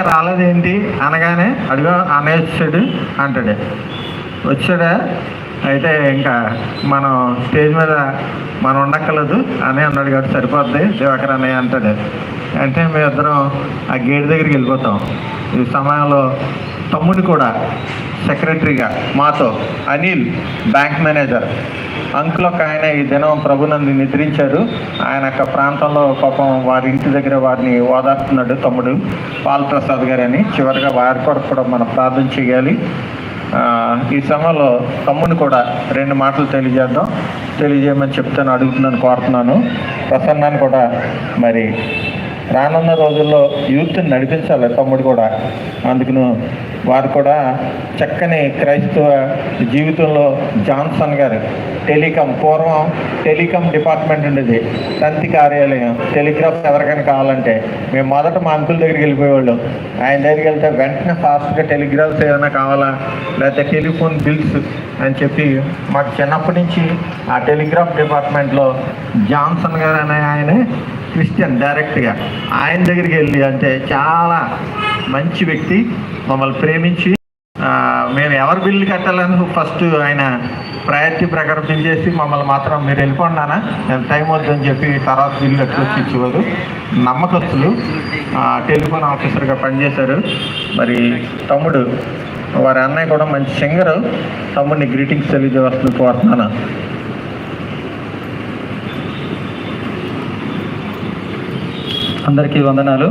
ఇంకా రాలేదేంటి? అనగానే అడుగు అన్నయ్య అంటాడు. వచ్చాడా? అయితే ఇంకా మనం స్టేజ్ మీద మనం ఉండక్కర్లేదు. అని అన్నాడు కాబట్టి సరిపోద్ది. దివాకర్ అన్నయ్య అంటాడు. అంటే మేము ఇద్దరం ఆ గేట్ దగ్గరికి వెళ్ళిపోతాం. ఈ సమయంలో తమ్ముడు కూడా సెక్రటరీగా మాతో అనిల్ బ్యాంక్ మేనేజర్. అంకుల్ ఒక ఆయన ఈ దినం ప్రభునంది నిద్రించారు. ఆయన యొక్క ప్రాంతంలో పాపం వారి ఇంటి దగ్గర వారిని ఓదార్చున్నాడు తమ్ముడు. పాల్ ప్రసాద్ గారు అని చివరిగా వారి కొరకు కూడా మనం ప్రార్థన చేయాలి. ఈ సమయంలో తమ్ముని కూడా రెండు మాటలు తెలియజేద్దాం. తెలియజేయమని చెప్తాను అడుగుతున్నాను కోరుతున్నాను. ప్రసన్నాన్ని కూడా మరి రానున్న రోజుల్లో యూత్ని నడిపించాలి తమ్ముడు కూడా. అందుకును వారు కూడా చక్కని క్రైస్తవ జీవితంలో జాన్సన్ గారు టెలికాం పూర్వం టెలికాం డిపార్ట్మెంట్ ఉండేది తంతి కార్యాలయం టెలిగ్రాఫ్ ఎవరికైనా కావాలంటే మేము మొదట మా అంకుల దగ్గరికి వెళ్ళిపోయేవాళ్ళం. ఆయన దగ్గరికి వెళ్తే వెంటనే ఫాస్ట్గా టెలిగ్రాఫ్స్ ఏమైనా కావాలా లేకపోతే టెలిఫోన్ బిల్స్ అని చెప్పి మాకు చిన్నప్పటి నుంచి ఆ టెలిగ్రాఫ్ డిపార్ట్మెంట్లో జాన్సన్ గారు అనే ఆయనే క్రిస్టియన్ డైరెక్ట్గా ఆయన దగ్గరికి వెళ్ళి అంటే చాలా మంచి వ్యక్తి. మమ్మల్ని ప్రేమించి మేము ఎవరు బిల్లు కట్టాలని ఫస్ట్ ఆయన ప్రయారిటీ ప్రకారం బిల్ చేసి మమ్మల్ని మాత్రం మీరు వెళ్ళిపోండానా నేను టైం వద్దని చెప్పి తర్వాత బిల్లు కట్టుకొచ్చి ఇచ్చేవారు. నమ్మకస్తులు. టెలిఫోన్ ఆఫీసర్గా పనిచేశారు. మరి తమ్ముడు వారి అన్నయ్య కూడా మంచి సింగరు. తమ్ముడిని గ్రీటింగ్స్ తెలియజేవస్తుంది కోరుతున్నాను అందరికీ వందనాలు.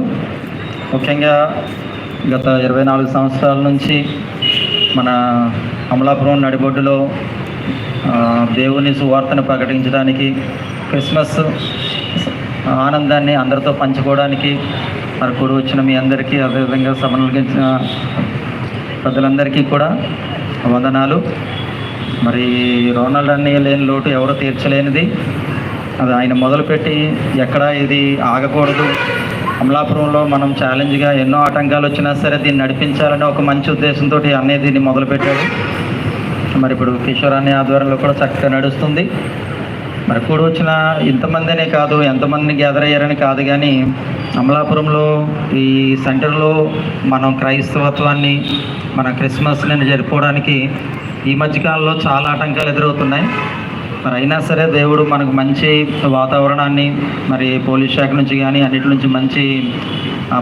ముఖ్యంగా గత ఇరవై నాలుగు సంవత్సరాల నుంచి మన అమలాపురం నడిబొడ్డులో దేవుని సువార్తను ప్రకటించడానికి క్రిస్మస్ ఆనందాన్ని అందరితో పంచుకోవడానికి మరి కూడి వచ్చిన మీ అందరికీ అదేవిధంగా సమన్వయించిన ప్రజలందరికీ కూడా వందనాలు. మరి రోనాల్డ్ అన్నీ లేని లోటు ఎవరు తీర్చలేనిది. అది ఆయన మొదలుపెట్టి ఎక్కడ ఇది ఆగకూడదు. అమలాపురంలో మనం ఛాలెంజ్గా ఎన్నో ఆటంకాలు వచ్చినా సరే దీన్ని నడిపించాలని ఒక మంచి ఉద్దేశంతో అన్నయ్య దీన్ని మొదలుపెట్టాడు. మరి ఇప్పుడు కిషోర్ అనే ఆధ్వర్యంలో కూడా చక్కగా నడుస్తుంది. మరి కూడి వచ్చిన ఇంతమందినే కాదు ఎంతమందిని గ్యాదర్ అయ్యారని కాదు కానీ అమలాపురంలో ఈ సెంటర్లో మనం క్రైస్తవత్వాన్ని మన క్రిస్మస్ని జరుపుకోవడానికి ఈ మధ్యకాలంలో చాలా ఆటంకాలు ఎదురవుతున్నాయి. మరి అయినా సరే దేవుడు మనకు మంచి వాతావరణాన్ని మరి పోలీస్ శాఖ నుంచి కానీ అన్నిటి నుంచి మంచి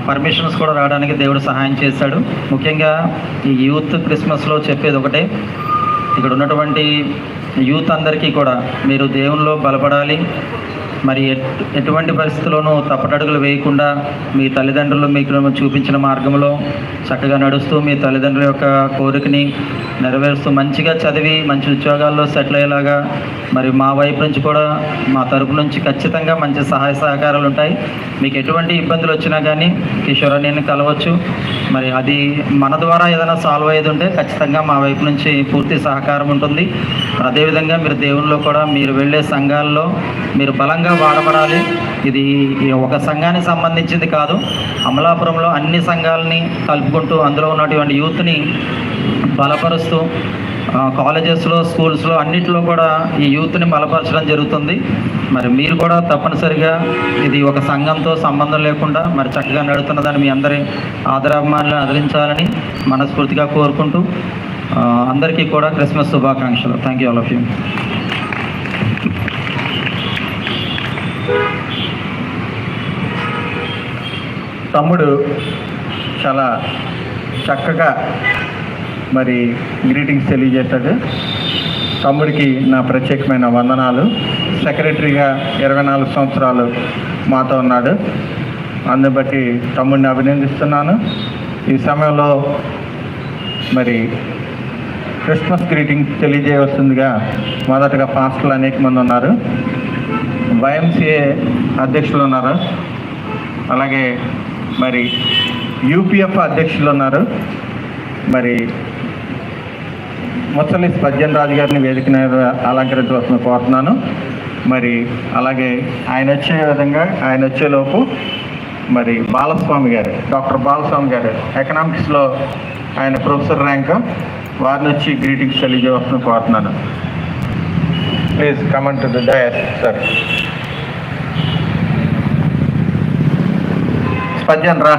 పర్మిషన్స్ కూడా రావడానికి దేవుడు సహాయం చేశాడు. ముఖ్యంగా ఈ యూత్ క్రిస్మస్లో చెప్పేది ఒకటే ఇక్కడ ఉన్నటువంటి యూత్ అందరికీ కూడా మీరు దేవునిలో బలపడాలి. మరి ఎట్ ఎటువంటి పరిస్థితుల్లోనూ తప్పటడుగులు వేయకుండా మీ తల్లిదండ్రులు మీకు చూపించిన మార్గంలో చక్కగా నడుస్తూ మీ తల్లిదండ్రుల యొక్క కోరికని నెరవేరుస్తూ మంచిగా చదివి మంచి ఉద్యోగాల్లో సెటిల్ అయ్యేలాగా మరి మా వైపు నుంచి కూడా మా తరపు నుంచి ఖచ్చితంగా మంచి సహాయ సహకారాలు ఉంటాయి. మీకు ఎటువంటి ఇబ్బందులు వచ్చినా కానీ కిషోర్ నేను కలవచ్చు. మరి అది మన ద్వారా ఏదైనా సాల్వ్ అయ్యేది ఉంటే ఖచ్చితంగా మా వైపు నుంచి పూర్తి సహకారం ఉంటుంది. అదేవిధంగా మీరు దేవునిలో కూడా మీరు వెళ్ళే సంఘాల్లో మీరు బలంగా వాడబడాలి. ఇది ఒక సంఘానికి సంబంధించింది కాదు. అమలాపురంలో అన్ని సంఘాలని కలుపుకుంటూ అందులో ఉన్నటువంటి యూత్ని బలపరుస్తూ కాలేజెస్లో స్కూల్స్లో అన్నింటిలో కూడా ఈ యూత్ని బలపరచడం జరుగుతుంది. మరి మీరు కూడా తప్పనిసరిగా ఇది ఒక సంఘంతో సంబంధం లేకుండా మరి చక్కగా నడుతున్నదని మీ అందరి ఆదరాభిమానులను ఆదరించాలని మనస్ఫూర్తిగా కోరుకుంటూ అందరికీ కూడా క్రిస్మస్ శుభాకాంక్షలు. Thank you all of you తమ్ముడు చాలా చక్కగా మరి గ్రీటింగ్స్ తెలియజేశాడు. తమ్ముడికి నా ప్రత్యేకమైన వందనాలు. సెక్రటరీగా ఇరవై నాలుగు సంవత్సరాలు మాతో ఉన్నాడు. అందుని బట్టి తమ్ముడిని అభినందిస్తున్నాను. ఈ సమయంలో మరి క్రిస్మస్ గ్రీటింగ్ తెలియజేయవలసిందిగా మొదటగా పాస్టర్లు అనేక మంది ఉన్నారు. వైఎంసీఏ అధ్యక్షులు ఉన్నారు. అలాగే మరి యూపీఎఫ్ అధ్యక్షులు ఉన్నారు. మరి ముసలి పద్యం రాజు గారిని వేదిక మీద అలంకరించవలసిన కోరుతున్నాను. మరి అలాగే ఆయన వచ్చే విధంగా ఆయన వచ్చేలోపు మరి బాలస్వామి గారు డాక్టర్ బాలస్వామి గారు ఎకనామిక్స్లో ఆయన ప్రొఫెసర్ ర్యాంక్ వారిని వచ్చి గ్రీటింగ్స్ తెలియజేయవలసిన కోరుతున్నాను. Please comment to the sir పద్యం రా